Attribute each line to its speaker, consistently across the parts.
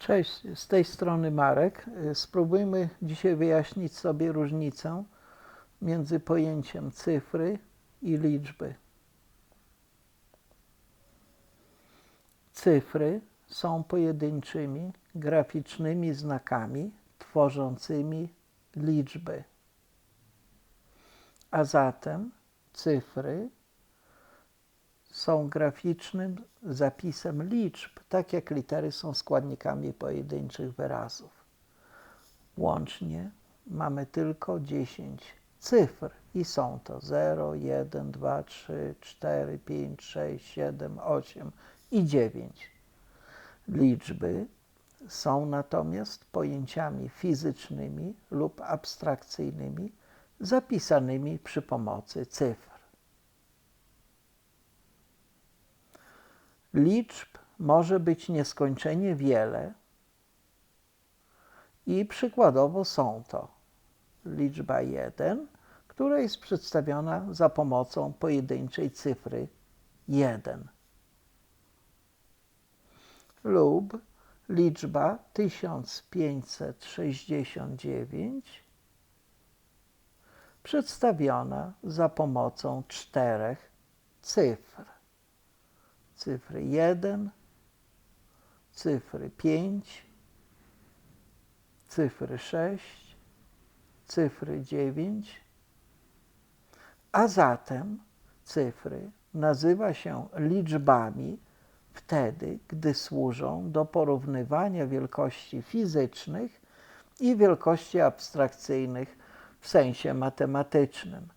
Speaker 1: Cześć, z tej strony Marek. Y, Spróbujmy dzisiaj wyjaśnić sobie różnicę między pojęciem cyfry i liczby. Cyfry są pojedynczymi graficznymi znakami tworzącymi liczby. A zatem cyfry są graficznym zapisem liczb, tak jak litery są składnikami pojedynczych wyrazów. Łącznie mamy tylko 10 cyfr i są to 0, 1, 2, 3, 4, 5, 6, 7, 8 i 9. Liczby są natomiast pojęciami fizycznymi lub abstrakcyjnymi zapisanymi przy pomocy cyfr. Liczb może być nieskończenie wiele i przykładowo są to liczba 1, która jest przedstawiona za pomocą pojedynczej cyfry 1 lub liczba 1569 przedstawiona za pomocą czterech cyfr cyfry 1, cyfry 5, cyfry 6, cyfry 9, a zatem cyfry nazywa się liczbami wtedy, gdy służą do porównywania wielkości fizycznych i wielkości abstrakcyjnych w sensie matematycznym.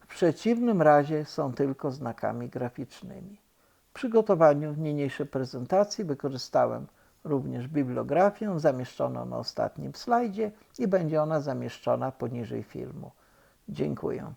Speaker 1: W przeciwnym razie są tylko znakami graficznymi. Przygotowaniu niniejszej prezentacji wykorzystałem również bibliografię zamieszczoną na ostatnim slajdzie i będzie ona zamieszczona poniżej filmu. Dziękuję.